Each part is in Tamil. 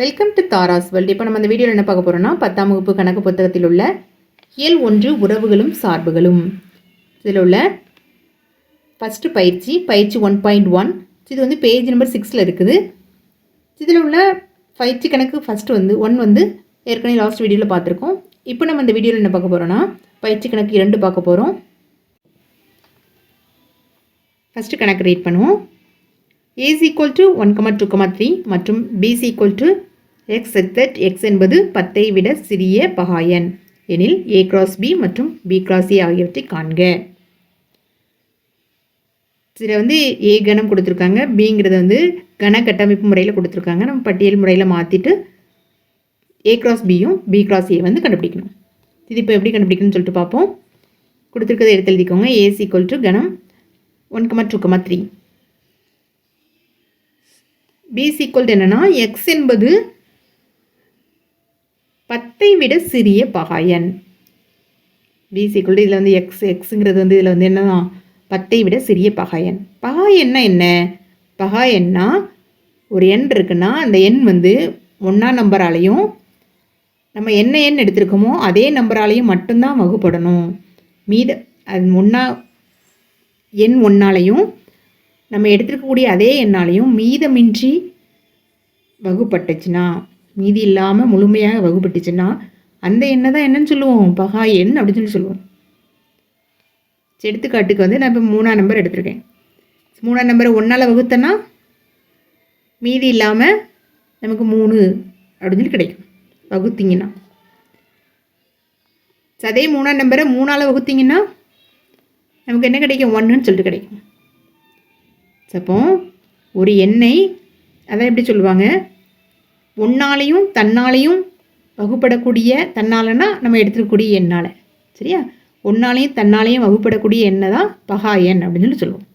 வெல்கம் டு தாராஸ் வேர்ல்ட் இப்போ நம்ம இந்த வீடியோவில் என்ன பார்க்க போகிறோம்னா பத்தாம் வகுப்பு கணக்கு புத்தகத்தில் உள்ள இயல் ஒன்று உறவுகளும் சார்புகளும். இதில் உள்ள ஃபஸ்ட்டு பயிற்சி பயிற்சி ஒன் பாயிண்ட் ஒன் இது வந்து பேஜ் நம்பர் சிக்ஸில் இருக்குது. இதில் உள்ள பயிற்சி கணக்கு ஃபஸ்ட்டு வந்து ஒன் வந்து ஏற்கனவே லாஸ்ட் வீடியோவில் பார்த்துருக்கோம். இப்போ நம்ம இந்த வீடியோவில் என்ன பார்க்க போகிறோம்னா பயிற்சி கணக்கு இரண்டு பார்க்க போகிறோம் ஃபஸ்ட்டு கணக்கு ரீட் பண்ணுவோம். A equal to one comma two comma three மற்றும் பிஸ் ஈக்குவல் டு எக்ஸ் எக்ஸட் எக்ஸ் என்பது பத்தை விட சிறிய பகாயன். எனில் ஏ கிராஸ் பி மற்றும் பி கிராஸ் ஏ ஆகியவற்றை காண்க. இதில் வந்து ஏ கணம் கொடுத்துருக்காங்க. பிங்கிறத வந்து கன கட்டமைப்பு முறையில் கொடுத்துருக்காங்க. நம்ம பட்டியல் முறையில் மாற்றிட்டு ஏ கிராஸ் பியும் பி கிராஸ் ஏ வந்து கண்டுபிடிக்கணும். இது இப்போ எப்படி கண்டுபிடிக்கணும்னு சொல்லிட்டு பார்ப்போம். கொடுத்துருக்கதை எடுத்து எழுதிக்கோங்க. ஏஸ் ஈக்குவல் டு கணம் one comma two comma three B equal என்னென்னா எக்ஸ் என்பது பத்தை விட சிறிய பகாயன் பி ஈக்குவல் இதில் வந்து எக்ஸ் எக்ஸுங்கிறது வந்து இதில் வந்து என்னதான் பத்தை விட சிறிய பகாயன் பகாயன்னா என்ன பகாயன்னா ஒரு எண் இருக்குன்னா அந்த எண் வந்து ஒன்றா நம்பராலையும் நம்ம என்ன எண் எடுத்திருக்கோமோ அதே நம்பராலையும் மட்டும்தான் வகுப்படணும். மீத அது ஒன்றா எண் ஒன்றாலையும் நம்ம எடுத்துருக்கக்கூடிய அதே எண்ணாலையும் மீதமின்றி வகுப்பட்டுச்சுன்னா மீதி இல்லாமல் முழுமையாக வகுப்பட்டுச்சுன்னா அந்த எண்ணெய் தான் என்னன்னு சொல்லுவோம். பகா எண் அப்படின்னு சொல்லி சொல்லுவோம். எடுத்துக்காட்டுக்கு வந்து நான் இப்போ மூணாம் நம்பர் எடுத்திருக்கேன். மூணாம் நம்பரை ஒன்றால் வகுத்தேன்னா மீதி இல்லாமல் நமக்கு மூணு அப்படின்னு சொல்லி கிடைக்கும். வகுத்தீங்கன்னா. அதே மூணாம் நம்பரை மூணால் வகுத்தீங்கன்னா நமக்கு என்ன கிடைக்கும்? ஒன்றுன்னு சொல்லிட்டு கிடைக்கும். அப்போ ஒரு எண்ணெய் அதான் எப்படி சொல்லுவாங்க? உன்னாலையும் தன்னாலையும் வகுப்படக்கூடிய தன்னாலனா நம்ம எடுத்துக்கக்கூடிய எண்ணால். சரியா? ஒன்னாலையும் தன்னாலையும் வகுப்படக்கூடிய எண்ணை தான் பகா எண் அப்படின்னு சொல்லி சொல்லுவோம்.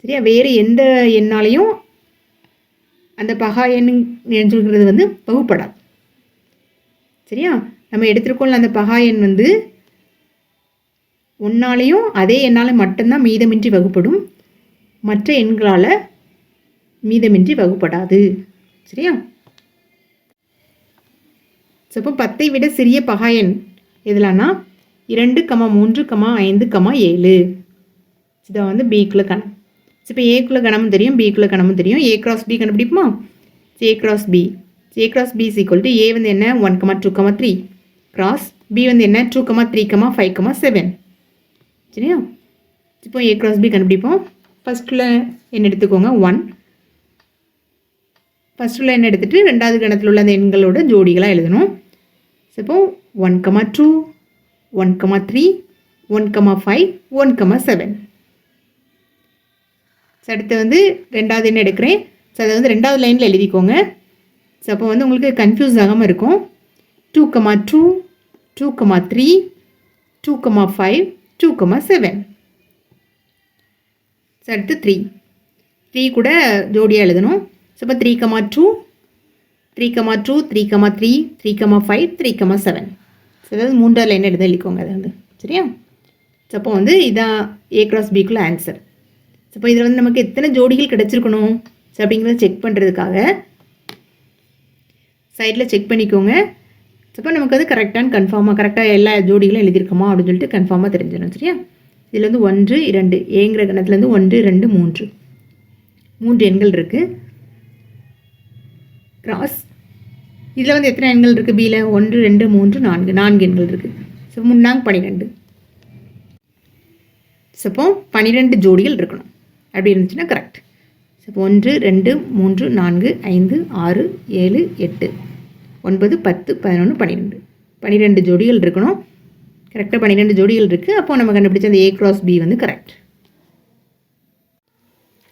சரியா? வேறு எந்த எண்ணாலையும் அந்த பகா எண் சொல்கிறது வந்து வகுப்படாது. சரியா? நம்ம எடுத்துருக்கோம்ல அந்த பகா எண் வந்து ஒன்னாலையும் அதே எண்ணால் மட்டும்தான் மீதமின்றி வகுப்படும். மற்ற எண்களால் மீதமின்றி வகுப்படாது. சரியா? ஸோ அப்போ பத்தை விட சிறிய பகாயன் எதுலானா இரண்டு கமா மூன்று கமா ஐந்து கமா ஏழு. இதை வந்து பிக்குள்ள கணம். இப்போ ஏக்குள்ள கணமும் தெரியும் பிக்குள்ள கணமும் தெரியும். A cross B கண்டுபிடிப்போமா? A cross B A cross B is equal to A வந்து என்ன? One comma two comma three cross B வந்து என்ன? Two comma three comma five comma seven சரியா? இப்போ ஏ கிராஸ் பி கண்டுபிடிப்போம். ஃபஸ்ட்டில் என்ன எடுத்துக்கோங்க ஒன் ஃபஸ்ட்டு லைன் எடுத்துகிட்டு ரெண்டாவது கணத்தில் உள்ள அந்த எண்களோட ஜோடிகளாக எழுதணும். ஸோ இப்போ one comma two one comma three one comma five one comma seven அடுத்து வந்து ரெண்டாவது எண் எடுக்கிறேன். ஸோ அதை வந்து ரெண்டாவது லைனில் எழுதிக்கோங்க. ஸோ அப்போ வந்து உங்களுக்கு கன்ஃபியூஸ் ஆகாமல் இருக்கும். Two comma two two comma three two comma five two comma seven அடுத்து த்ரீ த்ரீ கூட ஜோடியாக எழுதணும். ஸோ இப்போ three comma two three comma two three comma three three comma five three comma seven so அதாவது மூன்றாவது லைன் எடுத்து எழுதிக்கோங்க அது வந்து. சரியா? ஸோ அப்போ வந்து இதான் ஏ கிராஸ் பிக்குள்ள ஆன்சர் ஸோ இப்போ இதில் வந்து நமக்கு எத்தனை ஜோடிகள் கிடச்சிருக்கணும்? ஸோ அப்படிங்கிறத செக் பண்ணுறதுக்காக சைடில் செக் பண்ணிக்கோங்க. ஸோ அப்போ நமக்கு அது கரெக்டான கன்ஃபார்மாக கரெக்டாக எல்லா ஜோடிகளும் எழுதியிருக்கோமா அப்படின்னு சொல்லிட்டு கன்ஃபார்மாக தெரிஞ்சிடும். சரியா? இதில் வந்து ஒன்று இரண்டு ஏங்கிற கணத்துலேருந்து ஒன்று ரெண்டு மூன்று. மூன்று எண்கள் இருக்குது கிராஸ் இதில் வந்து எத்தனை எண்கள் இருக்குது பியில் ஒன்று ரெண்டு மூன்று நான்கு. நான்கு எண்கள் இருக்குது ஸோ முன்னாங்க பன்னிரெண்டு ஸோ அப்போ பன்னிரெண்டு ஜோடிகள் இருக்கணும். அப்படி இருந்துச்சுன்னா கரெக்ட் ஸோ ஒன்று ரெண்டு மூன்று நான்கு ஐந்து ஆறு ஏழு எட்டு. ஒன்பது பத்து பதினொன்று பன்னிரெண்டு பன்னிரெண்டு ஜோடிகள் இருக்கணும். கரெக்டாக பன்னிரெண்டு ஜோடிகள் இருக்குது அப்போது நம்ம கண்டுபிடிச்ச அந்த ஏ கிராஸ் பி வந்து கரெக்ட்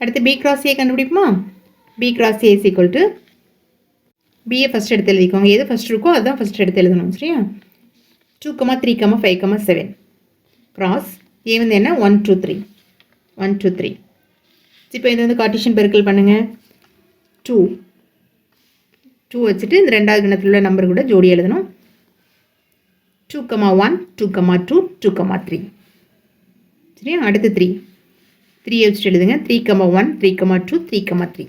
அடுத்து B cross A கண்டுபிடிப்போமா? B cross A is equal to BA first எடுத்து எழுதிக்கோங்க. எது ஃபஸ்ட் இருக்கோ அதுதான் ஃபஸ்ட் எடுத்து எழுதணும் சரியா? Two comma three comma five comma seven cross A வந்து என்ன? One two three one two three இப்போ இது வந்து கார்டிஷன் பெருக்கல் பண்ணுங்கள் டூ டூ வச்சுட்டு இந்த ரெண்டாவது கிணத்துல உள்ள நம்பர் கூட ஜோடி எழுதணும். Two comma one two comma two two comma three சரியா? அடுத்து த்ரீ த்ரீ வச்சுட்டு எழுதுங்க. Three comma one three comma two three comma three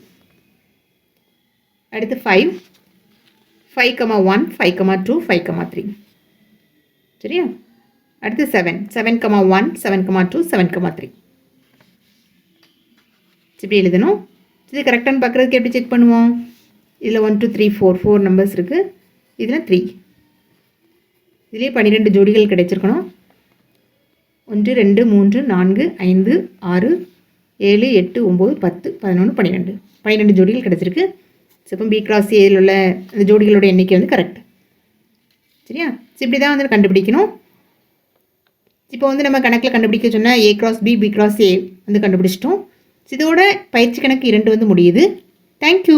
அடுத்து five five comma one five comma two five comma three சரியா? அடுத்து seven seven comma one seven comma two seven comma three இப்படி எழுதணும். இது கரெக்டானு பார்க்குறதுக்கு எப்படி செக் பண்ணுவோம்? இதில் one two three four four numbers இருக்குது இதில் த்ரீ இதிலே பன்னிரெண்டு ஜோடிகள் கிடைச்சிருக்கணும். ஒன்று ரெண்டு மூன்று நான்கு ஐந்து ஆறு ஏழு எட்டு ஒம்பது பத்து பதினொன்று பன்னிரெண்டு பன்னிரெண்டு ஜோடிகள் கிடச்சிருக்கு. இப்போ பி கிராஸ் ஏயில் உள்ள அந்த ஜோடிகளோட எண்ணிக்கை வந்து கரெக்ட் சரியா? ஸோ இப்படி தான் வந்து கண்டுபிடிக்கணும். இப்போ வந்து நம்ம கணக்கில் கண்டுபிடிக்க சொன்னால் A cross B B cross A வந்து கண்டுபிடிச்சிட்டோம். இதோட பயிற்சி கணக்கு இரண்டு வந்து முடியுது. தேங்க்யூ